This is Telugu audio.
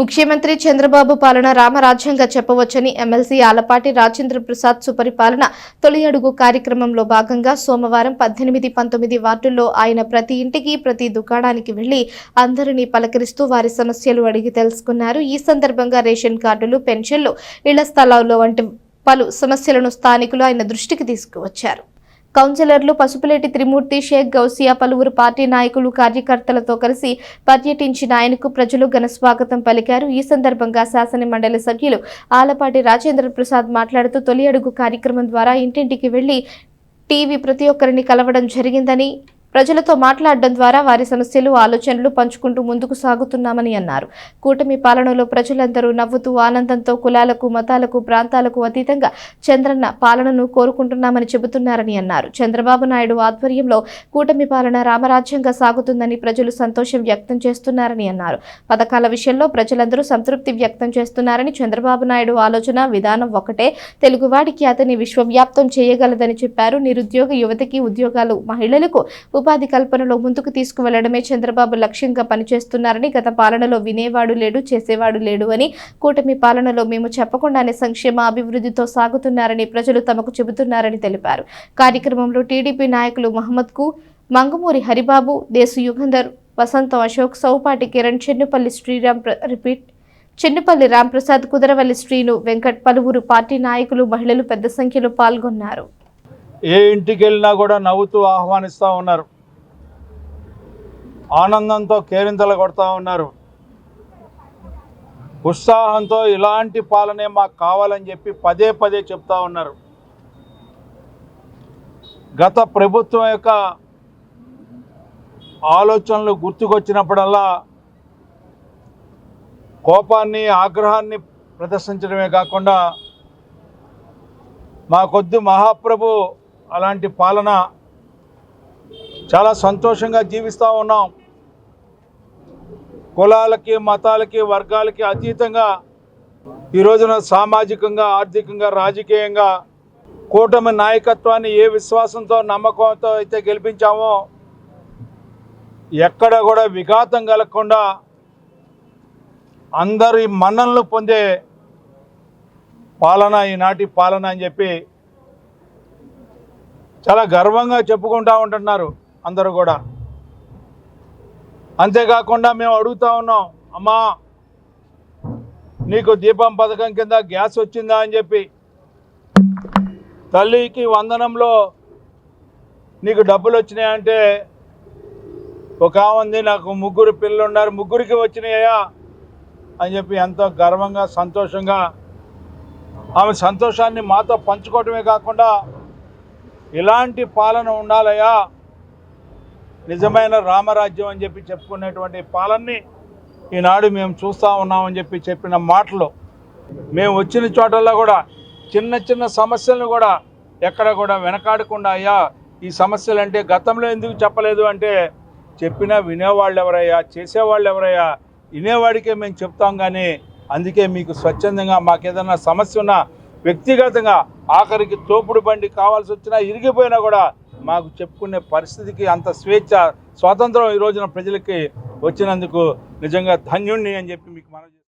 ముఖ్యమంత్రి చంద్రబాబు పాలన రామరాజ్యంగా చెప్పవచ్చని ఎమ్మెల్సీ ఆలపాటి రాజేంద్ర ప్రసాద్ సుపరిపాలన తొలి అడుగు కార్యక్రమంలో భాగంగా సోమవారం పద్దెనిమిది పంతొమ్మిది వార్డుల్లో ఆయన ప్రతి ఇంటికి ప్రతి దుకాణానికి వెళ్ళి అందరినీ పలకరిస్తూ వారి సమస్యలు అడిగి తెలుసుకున్నారు. ఈ సందర్భంగా రేషన్ కార్డులు పెన్షన్లు ఇళ్ళ స్థలాల్లో వంటి పలు సమస్యలను స్థానికులు ఆయన దృష్టికి తీసుకువచ్చారు. కౌన్సిలర్లు పసుపులేటి త్రిమూర్తి షేక్ గౌసియా పలువురు పార్టీ నాయకులు కార్యకర్తలతో కలిసి పర్యటించిన ఆయనకు ప్రజలు ఘన స్వాగతం పలికారు. ఈ సందర్భంగా శాసన మండలి సభ్యులు ఆలపాటి రాజేంద్ర ప్రసాద్ మాట్లాడుతూ తొలి అడుగు కార్యక్రమం ద్వారా ఇంటింటికి వెళ్ళి టీవీ ప్రతి ఒక్కరిని కలవడం జరిగిందని ప్రజలతో మాట్లాడడం ద్వారా వారి సమస్యలు ఆలోచనలు పంచుకుంటూ ముందుకు సాగుతున్నామని అన్నారు. కూటమి పాలనలో ప్రజలందరూ నవ్వుతూ ఆనందంతో కులాలకు మతాలకు ప్రాంతాలకు అతీతంగా చంద్రన్న పాలనను కోరుకుంటున్నామని చెబుతున్నారని అన్నారు. చంద్రబాబు నాయుడు ఆధ్వర్యంలో కూటమి పాలన రామరాజ్యంగా సాగుతుందని ప్రజలు సంతోషం వ్యక్తం చేస్తున్నారని అన్నారు. పథకాల విషయంలో ప్రజలందరూ సంతృప్తి వ్యక్తం చేస్తున్నారని చంద్రబాబు నాయుడు ఆలోచన విధానం ఒకటే తెలుగువాడికి అతని విశ్వవ్యాప్తం చేయగలదని చెప్పారు. నిరుద్యోగ యువతకి ఉద్యోగాలు మహిళలకు ఉపాధి కల్పనలో ముందుకు తీసుకువెళ్ళడమే చంద్రబాబు లక్ష్యంగా పనిచేస్తున్నారని గత పాలనలో వినేవాడు లేడు చేసేవాడు లేడు అని కూటమి పాలనలో మేము చెప్పకుండానే సంక్షేమ అభివృద్ధితో సాగుతున్నారని ప్రజలు తమకు చెబుతున్నారని తెలిపారు. కార్యక్రమంలో టీడీపీ నాయకులు మహమ్మద్కు మంగమూరి హరిబాబు దేశు యుగంధర్ వసంతం అశోక్ సౌపాటి కిరణ్ చెన్నుపల్లి శ్రీరామ్ రిపీట్ చెన్నుపల్లి రాంప్రసాద్ కుదరవల్లి శ్రీను వెంకట్ పలువురు పార్టీ నాయకులు మహిళలు పెద్ద సంఖ్యలో పాల్గొన్నారు. ఏ ఇంటికి వెళ్ళినా కూడా నవ్వుతూ ఆహ్వానిస్తూ ఉన్నారు. ఆనందంతో కేరింతలు కొడతా ఉన్నారు. ఉత్సాహంతో ఇలాంటి పాలనే మాకు కావాలని చెప్పి పదే పదే చెప్తా ఉన్నారు. గత ప్రభుత్వం యొక్క ఆలోచనలు గుర్తుకొచ్చినప్పుడల్లా కోపాన్ని ఆగ్రహాన్ని ప్రదర్శించడమే కాకుండా మా కొద్ది మహాప్రభు అలాంటి పాలన చాలా సంతోషంగా జీవిస్తూ ఉన్నాం. కులాలకి మతాలకి వర్గాలకి అతీతంగా ఈ రోజున సామాజికంగా ఆర్థికంగా రాజకీయంగా కూటమి నాయకత్వాన్ని ఏ విశ్వాసంతో నమ్మకంతో అయితే గెలిపించామో ఎక్కడ కూడా విఘాతం కలగకుండా అందరి మన్ననలు పొందే పాలన ఈనాటి పాలన అని చెప్పి చాలా గర్వంగా చెప్పుకుంటా ఉంటున్నారు అందరూ కూడా. అంతేకాకుండా మేము అడుగుతా ఉన్నాం అమ్మా నీకు దీపం పథకం కింద గ్యాస్ వచ్చిందా? అని చెప్పి. తల్లికి వందనంలో నీకు డబ్బులు వచ్చినాయంటే ఒక ఉంది నాకు ముగ్గురు పిల్లలు ఉన్నారు ముగ్గురికి వచ్చినాయా? అని చెప్పి ఎంతో గర్వంగా సంతోషంగా ఆమె సంతోషాన్ని మాతో పంచుకోవటమే కాకుండా ఇలాంటి పాలన ఉండాలయా నిజమైన రామరాజ్యం అని చెప్పి చెప్పుకునేటువంటి పాలనని ఈనాడు మేము చూస్తూ ఉన్నామని చెప్పి చెప్పిన మాటలు మేము వచ్చిన చోటల్లో కూడా చిన్న చిన్న సమస్యలను కూడా ఎక్కడ కూడా వెనకాడకుండా అయ్యా ఈ సమస్యలు అంటే గతంలో ఎందుకు చెప్పలేదు అంటే చెప్పినా వినేవాళ్ళు ఎవరయ్యా చేసేవాళ్ళు ఎవరయ్యా వినేవాడికే మేము చెప్తాం కానీ అందుకే మీకు స్వచ్ఛందంగా మాకు ఏదైనా సమస్య ఉన్నా వ్యక్తిగతంగా ఆఖరికి తోపుడు బండి కావాల్సి వచ్చినా ఇరిగిపోయినా కూడా మాకు చెప్పుకునే పరిస్థితికి అంత స్వేచ్ఛ స్వాతంత్రం ఈ రోజున ప్రజలకి వచ్చినందుకు నిజంగా ధన్యుణ్ణి అని చెప్పి మీకు మనం